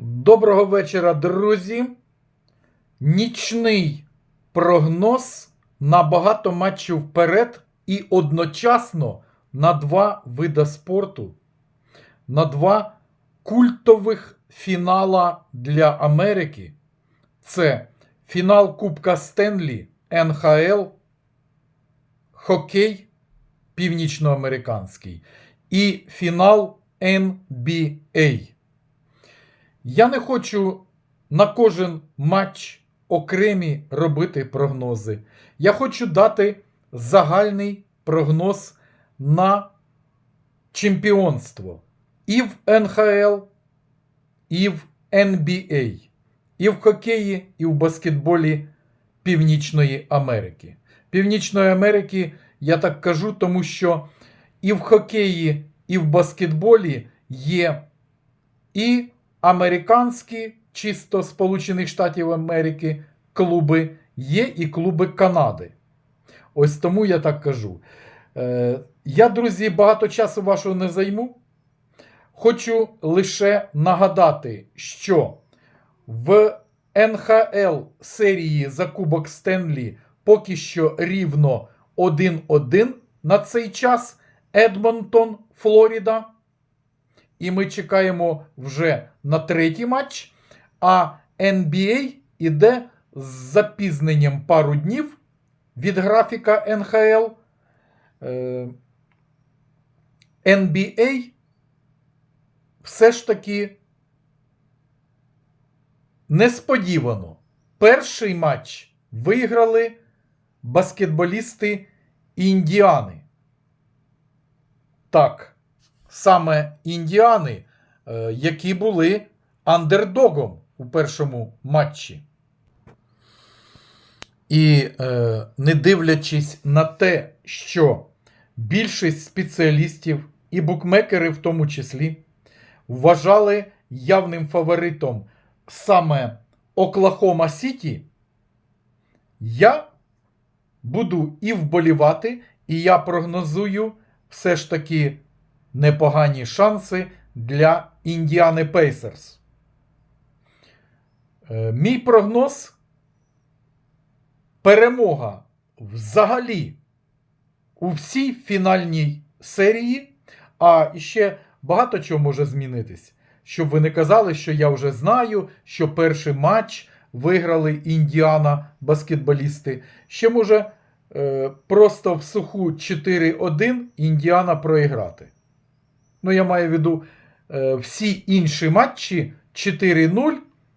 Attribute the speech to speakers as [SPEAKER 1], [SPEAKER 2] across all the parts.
[SPEAKER 1] Доброго вечора, друзі. Нічний прогноз на багато матчів вперед і одночасно на два вида спорту, на два культових фінала для Америки. Це фінал Кубка Стенлі НХЛ, хокей північноамериканський і фінал NBA. Я не хочу на кожен матч окремі робити прогнози. Я хочу дати загальний прогноз на чемпіонство і в НХЛ, і в NBA, і в хокеї, і в баскетболі Північної Америки. Північної Америки я так кажу, тому що і в хокеї, і в баскетболі є і американські, чисто Сполучених Штатів Америки клуби, є і клуби Канади. Ось тому я так кажу. Е, я, друзі, багато часу вашого не займу. Хочу лише нагадати, що в НХЛ серії за Кубок Стенлі поки що рівно 1-1 на цей час Едмонтон, Флоріда. І ми чекаємо вже на третій матч. А NBA іде з запізненням пару днів від графіка НХЛ. Е, NBA все ж таки несподівано. Перший матч виграли баскетболісти Індіани. Так, саме індіани, е, які були андердогом у першому матчі. І е, не дивлячись на те, що більшість спеціалістів і букмекери, в тому числі, вважали явним фаворитом саме Оклахома Сіті, я буду і вболівати, і я прогнозую все ж таки непогані шанси для Індіани Пейсерс. Е, Мій прогноз перемога взагалі у всій фінальній серії. А ще багато чого може змінитись. Щоб ви не казали, що я вже знаю, що перший матч виграли Індіана баскетболісти. Ще може е, просто в суху 4-1 Індіана проіграти. Ну, я маю в виду е, всі інші матчі 4-0.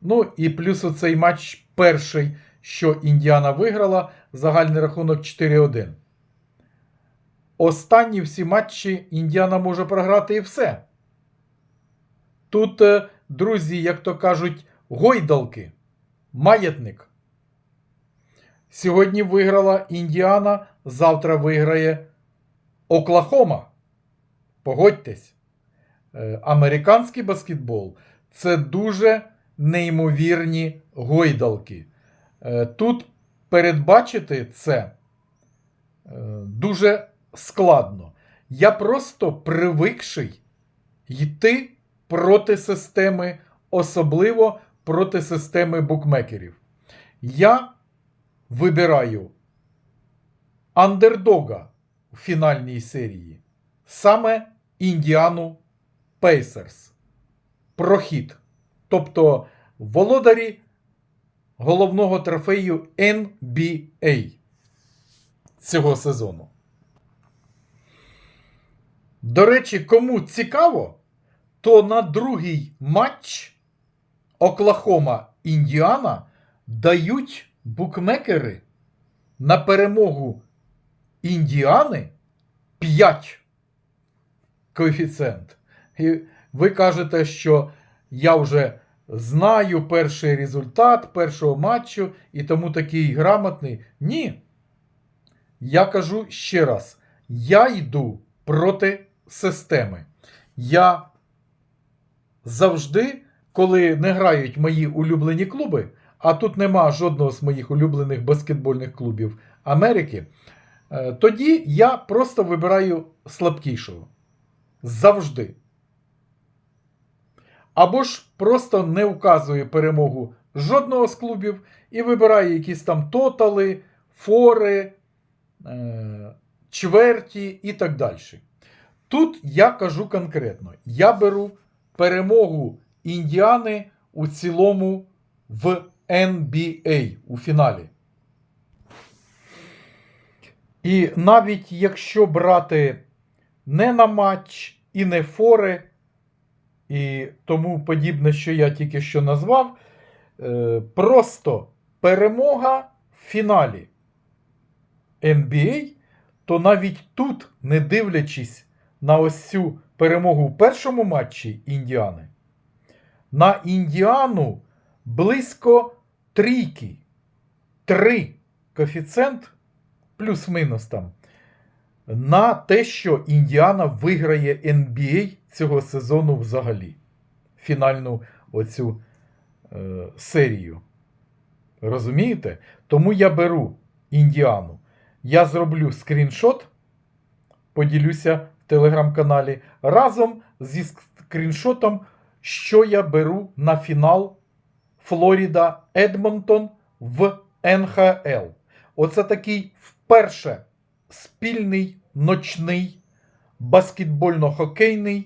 [SPEAKER 1] Ну і плюс оцей матч перший, що Індіана виграла, загальний рахунок 4-1. Останні всі матчі Індіана може програти і все. Тут, е, друзі, як то кажуть, гойдалки, маятник. Сьогодні виграла Індіана, завтра виграє Оклахома. Погодьтесь, Е, американський баскетбол це дуже неймовірні гойдалки. Е, Тут передбачити це е, дуже складно. Я просто привикший йти проти системи, особливо проти системи букмекерів. Я вибираю андердога у фінальній серії, саме Індіану Пейсерс. Прохід. Тобто володарі головного трофею NBA цього сезону. До речі, кому цікаво, то на другий матч Оклахома Індіана дають букмекери на перемогу Індіани 5 коефіцієнт. І ви кажете, що я вже знаю перший результат першого матчу і тому такий грамотний. Ні. Я кажу ще раз: я йду проти системи. Я завжди, коли не грають мої улюблені клуби, а тут нема жодного з моїх улюблених баскетбольних клубів Америки, е, тоді я просто вибираю слабкішого. Завжди. або ж просто не вказує перемогу жодного з клубів і вибирає якісь там тотали, фори, е, чверті і так далі. Тут я кажу конкретно: я беру перемогу Індіани у цілому в NBA у фіналі. І навіть якщо брати не на матч і не фори, і тому подібне, що я тільки що назвав, е, просто перемога в фіналі NBA, то навіть тут, не дивлячись на ось цю перемогу в першому матчі Індіани, на Індіану близько трійки. Три коефіцієнт плюс-мінус там. На те, що Індіана виграє NBA цього сезону взагалі. Фінальну оцю е, серію. Розумієте? Тому я беру Індіану. Я зроблю скріншот, поділюся в телеграм-каналі разом зі скріншотом, що я беру на фінал Флоріда Едмонтон в НХЛ. Оце такий вперше спільний ночний баскетбольно-хокейний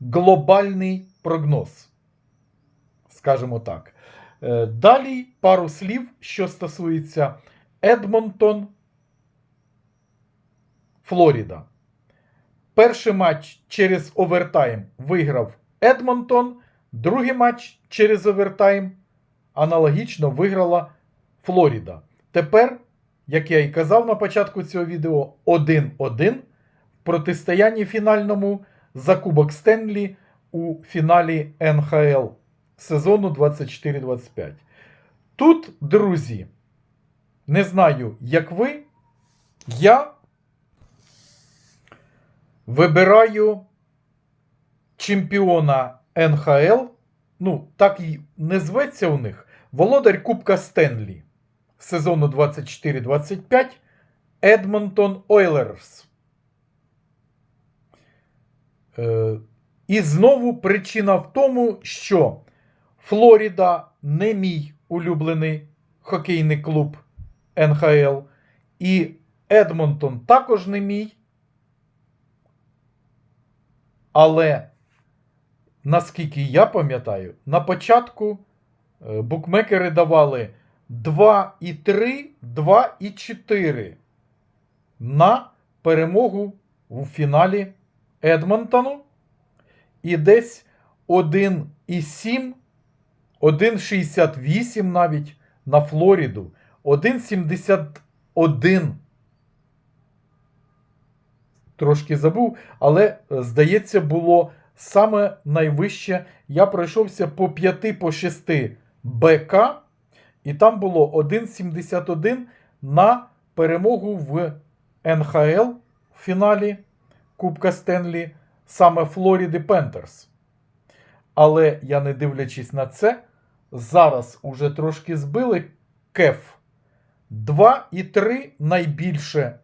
[SPEAKER 1] глобальний прогноз. Скажімо так. Е, Далі пару слів, що стосується Едмонтон, Флоріда. Перший матч через овертайм виграв Едмонтон, другий матч через овертайм аналогічно виграла Флоріда. Тепер, як я і казав на початку цього відео, 1-1 в протистоянні фінальному за Кубок Стенлі у фіналі НХЛ сезону 24-25. Тут, друзі, не знаю, як ви, я вибираю чемпіона НХЛ. Ну, так і не зветься у них. Володар Кубка Стенлі сезону 24-25 Едмонтон Ойлерс. Е, і знову причина в тому, що Флоріда не мій улюблений хокейний клуб НХЛ. І Едмонтон також не мій. Але, наскільки я пам'ятаю, на початку е, букмекери давали 2,3, 2,4 на перемогу у фіналі Едмонтону. І десь 1,7, 1,68 навіть на Флоріду. 1,71. Трошки забув, але, е, здається, було саме найвище. Я пройшовся по 5 по 6 БК, і там було 1,71 на перемогу в НХЛ в фіналі Кубка Стенлі саме Флоріди Пентерс. Але я, не дивлячись на це, зараз уже трошки збили кеф. 2,3 найбільше,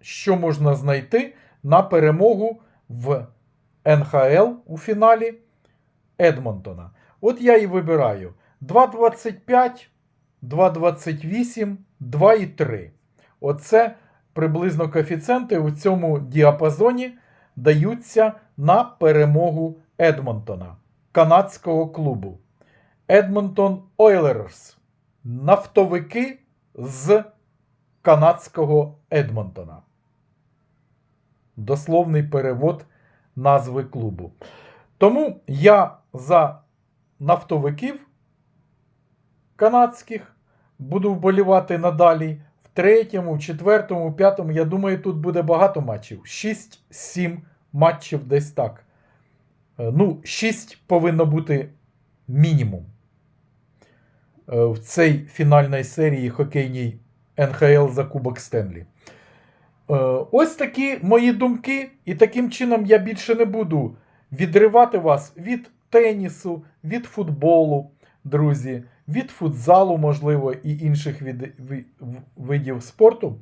[SPEAKER 1] що можна знайти на перемогу в НХЛ у фіналі Едмонтона. От я і вибираю 2,25, 2,28, 2,3. Оце приблизно коефіцієнти у цьому діапазоні даються на перемогу Едмонтона, канадського клубу. Едмонтон Ойлерс. Нафтовики з канадського Едмонтона. Дословний перевод назви клубу. Тому я за нафтовиків канадських буду вболівати надалі. В третьому, в четвертому, в п'ятому. Я думаю, тут буде багато матчів. 6-7 матчів десь так. Е, Ну, 6 повинно бути мінімум. Е, В цій фінальній серії хокейній НХЛ за Кубок Стенлі. Е, Ось такі мої думки, і таким чином я більше не буду відривати вас від тенісу, від футболу, друзі, від футзалу, можливо, і інших від, видів спорту.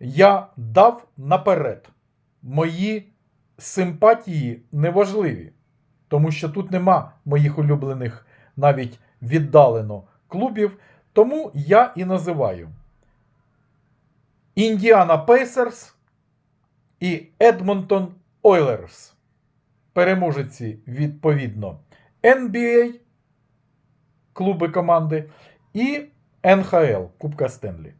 [SPEAKER 1] Я дав наперед. Мої симпатії неважливі. тому що тут нема моїх улюблених навіть віддалено клубів. Тому я і називаю Індіана Пейсерс і Едмонтон Ойлерс. Переможеці відповідно NBA, клуби команди, і НХЛ Кубка Стенлі.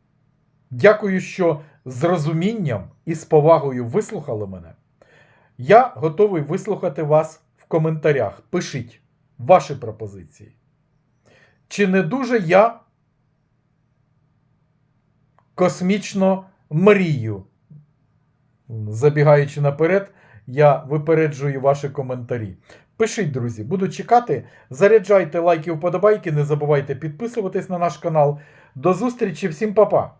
[SPEAKER 1] Дякую, що з розумінням і з повагою вислухали мене. Я готовий вислухати вас в коментарях. Пишіть ваші пропозиції. Чи не дуже я космічно мрію? Забігаючи наперед, я випереджую ваші коментарі. Пишіть, друзі, буду чекати. Заряджайте лайки, вподобайки, не забувайте підписуватись на наш канал. До зустрічі, всім па-па!